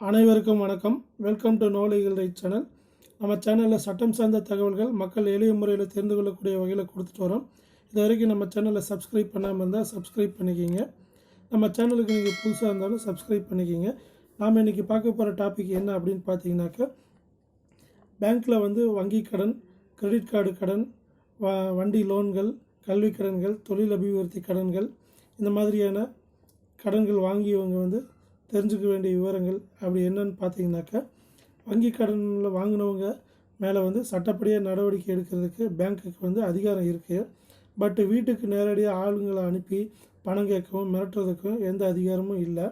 அனைவருக்கும் வணக்கம். Welcome to நோலைகள் ரைட் சேனல் நம்ம சேனலில் சட்டம் சார்ந்த தகவல்கள் மக்கள் எளிய முறையில் தெரிந்து கொள்ளக்கூடிய வகையில் கொடுத்துட்டு வரோம். இது வரைக்கும் நம்ம சேனலை சப்ஸ்கிரைப் பண்ணாமல் இருந்தால் சப்ஸ்கிரைப் பண்ணிக்கிங்க. நம்ம சேனலுக்கு நீங்கள் புதுசாக இருந்தாலும் சப்ஸ்கிரைப் பண்ணிக்கிங்க. நாம் இன்றைக்கி பார்க்க போகிற டாபிக் என்ன அப்படின்னு பார்த்தீங்கன்னாக்கா பேங்க்கில் வந்து வங்கி கடன் கிரெடிட் கார்டு கடன் வ வண்டி லோன்கள் கல்வி கடன்கள் தொழில் அபிவிருத்தி கடன்கள் இந்த மாதிரியான கடன்கள் வாங்கியவங்க வந்து தெரிஞ்சுக்க வேண்டிய விவரங்கள் அப்படி என்னன்னு பார்த்தீங்கன்னாக்கா வங்கி கடனில் வாங்கினவங்க மேலே வந்து சட்டப்படியாக நடவடிக்கை எடுக்கிறதுக்கு பேங்க்குக்கு வந்து அதிகாரம் இருக்குது பட் வீட்டுக்கு நேரடியாக ஆளுங்களை அனுப்பி பணம் கேட்கவும் மிரட்டுறதுக்கும் எந்த அதிகாரமும் இல்லை.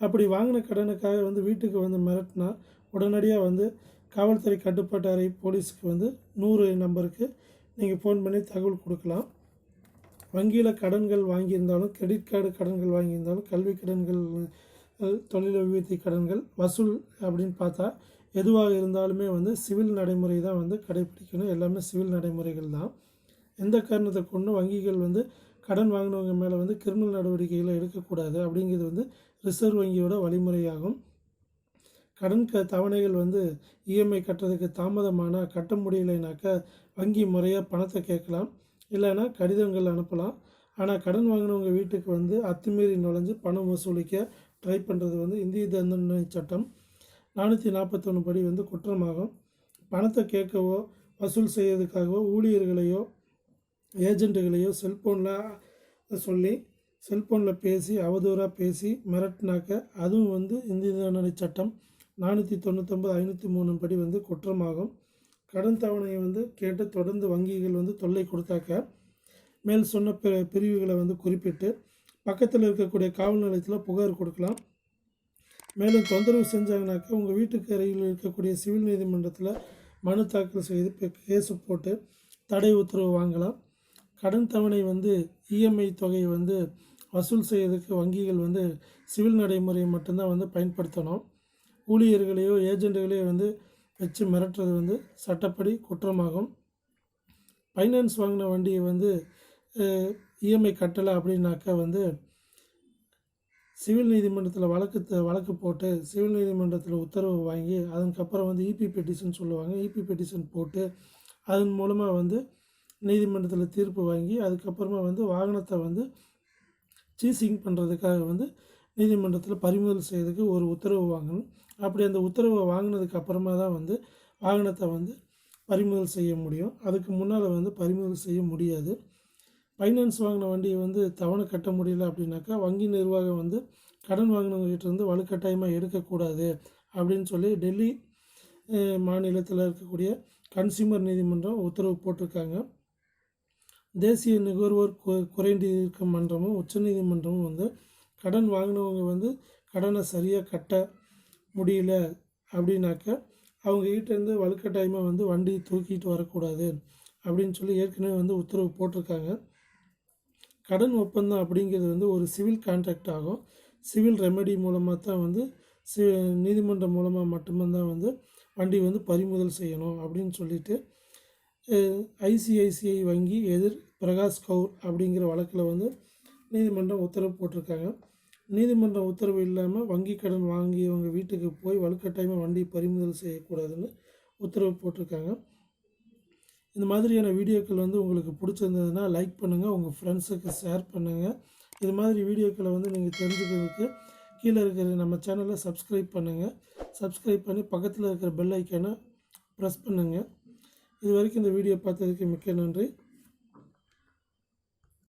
அப்படி வாங்கின கடனுக்காக வந்து வீட்டுக்கு வந்து மிரட்டினா உடனடியாக வந்து காவல்துறை கட்டுப்பாட்டு அறை போலீஸுக்கு வந்து நூறு நம்பருக்கு நீங்கள் ஃபோன் பண்ணி தகவல் கொடுக்கலாம். வங்கியில் கடன்கள் வாங்கியிருந்தாலும் கிரெடிட் கார்டு கடன்கள் வாங்கியிருந்தாலும் கல்வி கடன்கள் தொழில் அபிவிருத்தி கடன்கள் வசூல் அப்படின்னு பார்த்தா எதுவாக இருந்தாலுமே வந்து சிவில் நடைமுறை தான் வந்து கடைப்பிடிக்கணும். எல்லாமே சிவில் நடைமுறைகள் தான். எந்த காரணத்தை கொண்டு வங்கிகள் வந்து கடன் வாங்கினவங்க மேலே வந்து கிரிமினல் நடவடிக்கைகளை எடுக்கக்கூடாது அப்படிங்கிறது வந்து ரிசர்வ் வங்கியோட வழிமுறையாகும். கடன் க தவணைகள் வந்து இஎம்ஐ கட்டுறதுக்கு தாமதமானால் கட்ட முடியலைனாக்கா வங்கி முறையாக பணத்தை கேட்கலாம். இல்லைன்னா கடிதங்கள் அனுப்பலாம். ஆனால் கடன் வாங்கினவங்க வீட்டுக்கு வந்து அத்துமீறி நுழைஞ்சு பணம் வசூலிக்க ட்ரை பண்ணுறது வந்து இந்திய தண்டனை சட்டம். நானூற்றி நாற்பத்தொன்று படி வந்து குற்றமாகும். பணத்தை கேட்கவோ வசூல் செய்யறதுக்காகவோ ஊழியர்களையோ ஏஜெண்ட்டுகளையோ செல்ஃபோனில் சொல்லி செல்ஃபோனில் பேசி அவதூறாக பேசி மிரட்டினாக்க அதுவும் வந்து இந்திய தண்டனை சட்டம். நானூற்றி தொண்ணூத்தொம்பது ஐநூற்றி மூணு படி வந்து குற்றமாகும். கடன் தவணையை வந்து கேட்டு தொடர்ந்து வங்கிகள் வந்து தொல்லை கொடுத்தாக்க மேல் சொன்ன பிரிவுகளை வந்து குறிப்பிட்டு பக்கத்தில் இருக்கக்கூடிய காவல் நிலையத்தில் புகார் கொடுக்கலாம். மேலும் தொந்தரவு செஞ்சாங்கனாக்கா உங்கள் வீட்டுக்கு அருகில் இருக்கக்கூடிய சிவில் நீதிமன்றத்தில் மனு தாக்கல் செய்து கேஸு போட்டு தடை உத்தரவு வாங்கலாம். கடன் தவணை வந்து இஎம்ஐ தொகையை வந்து வசூல் செய்யறதுக்கு வங்கிகள் வந்து சிவில் நடைமுறையை மட்டும்தான் வந்து பயன்படுத்தணும். ஊழியர்களையோ ஏஜெண்டுகளையோ வந்து வச்சு மிரட்டுறது வந்து சட்டப்படி குற்றமாகும். ஃபைனான்ஸ் வாங்கின வண்டியை வந்து இஎம்ஐ கட்டலை அப்படின்னாக்கா வந்து சிவில் நீதிமன்றத்தில் வழக்கு த- வழக்கு போட்டு சிவில் நீதிமன்றத்தில் உத்தரவு வாங்கி அதுக்கப்புறம் வந்து இபி பெட்டிஷன் சொல்லுவாங்க. இபி பெட்டிஷன் போட்டு அதன் மூலமாக வந்து நீதிமன்றத்தில் தீர்ப்பு வாங்கி அதுக்கப்புறமா வந்து வாகனத்தை வந்து சீசிங் பண்ணுறதுக்காக வந்து நீதிமன்றத்தில் பறிமுதல் செய்யறதுக்கு ஒரு உத்தரவு வாங்கணும். அப்படி அந்த உத்தரவை வாங்கினதுக்கு அப்புறமா தான் வந்து வாகனத்தை வந்து பறிமுதல் செய்ய முடியும். அதுக்கு முன்னால் வந்து பறிமுதல் செய்ய முடியாது. ஃபைனான்ஸ் வாங்கின வண்டியை வந்து தவணை கட்ட முடியல அப்படின்னாக்கா வங்கி நிர்வாகம் வந்து கடன் வாங்கினவங்ககிட்ட இருந்து வலுக்கட்டாயமாக எடுக்கக்கூடாது அப்படின்னு சொல்லி டெல்லி மாநிலத்தில் இருக்கக்கூடிய கன்சியூமர் நீதிமன்றம் உத்தரவு போட்டிருக்காங்க. தேசிய நுகர்வோர் கு- குறைதீர்க்க மன்றமும் உச்சநீதிமன்றமும் வந்து கடன் வாங்கினவங்க வந்து கடனை சரியாக கட்ட முடியல அப்படின்னாக்க அவங்க கிட்டேருந்து வலுக்கட்டாயமாக வந்து வண்டி தூக்கிட்டு வரக்கூடாது அப்படின்னு சொல்லி ஏற்கனவே வந்து உத்தரவு போட்டிருக்காங்க. கடன் ஒப்பந்தம் அப்படிங்கிறது வந்து ஒரு சிவில் கான்ட்ராக்ட் ஆகும். சிவில் ரெமெடி மூலமாக தான் வந்து சி நீதிமன்றம் மூலமாக மட்டும்தான் வந்து வண்டி வந்து பறிமுதல் செய்யணும் அப்படின்னு சொல்லிட்டு ஐசிஐசிஐ வங்கி எதிர் பிரகாஷ் கவுர் அப்படிங்கிற வழக்கில் வந்து நீதிமன்றம் உத்தரவு போட்டிருக்காங்க. நீதிமன்றம் உத்தரவு இல்லாமல் வங்கி கடன் வாங்கியவங்க வீட்டுக்கு போய் வலுக்கட்டாயமாக வண்டி பறிமுதல் செய்யக்கூடாதுன்னு உத்தரவு போட்டிருக்காங்க. இந்த மாதிரியான வீடியோக்கள் வந்து உங்களுக்கு பிடிச்சிருந்ததுன்னா லைக் பண்ணுங்கள் உங்கள் ஃப்ரெண்ட்ஸுக்கு ஷேர் பண்ணுங்கள் இது மாதிரி வீடியோக்களை வந்து நீங்கள் தெரிஞ்சுக்கிறதுக்கு கீழே இருக்கிற நம்ம சேனலை சப்ஸ்கிரைப் பண்ணுங்கள் சப்ஸ்கிரைப் பண்ணி பக்கத்தில் இருக்கிற பெல் ஐக்கானை ப்ரெஸ் பண்ணுங்கள் இது வரைக்கும் இந்த வீடியோ பார்த்ததுக்கு மிக்க நன்றி.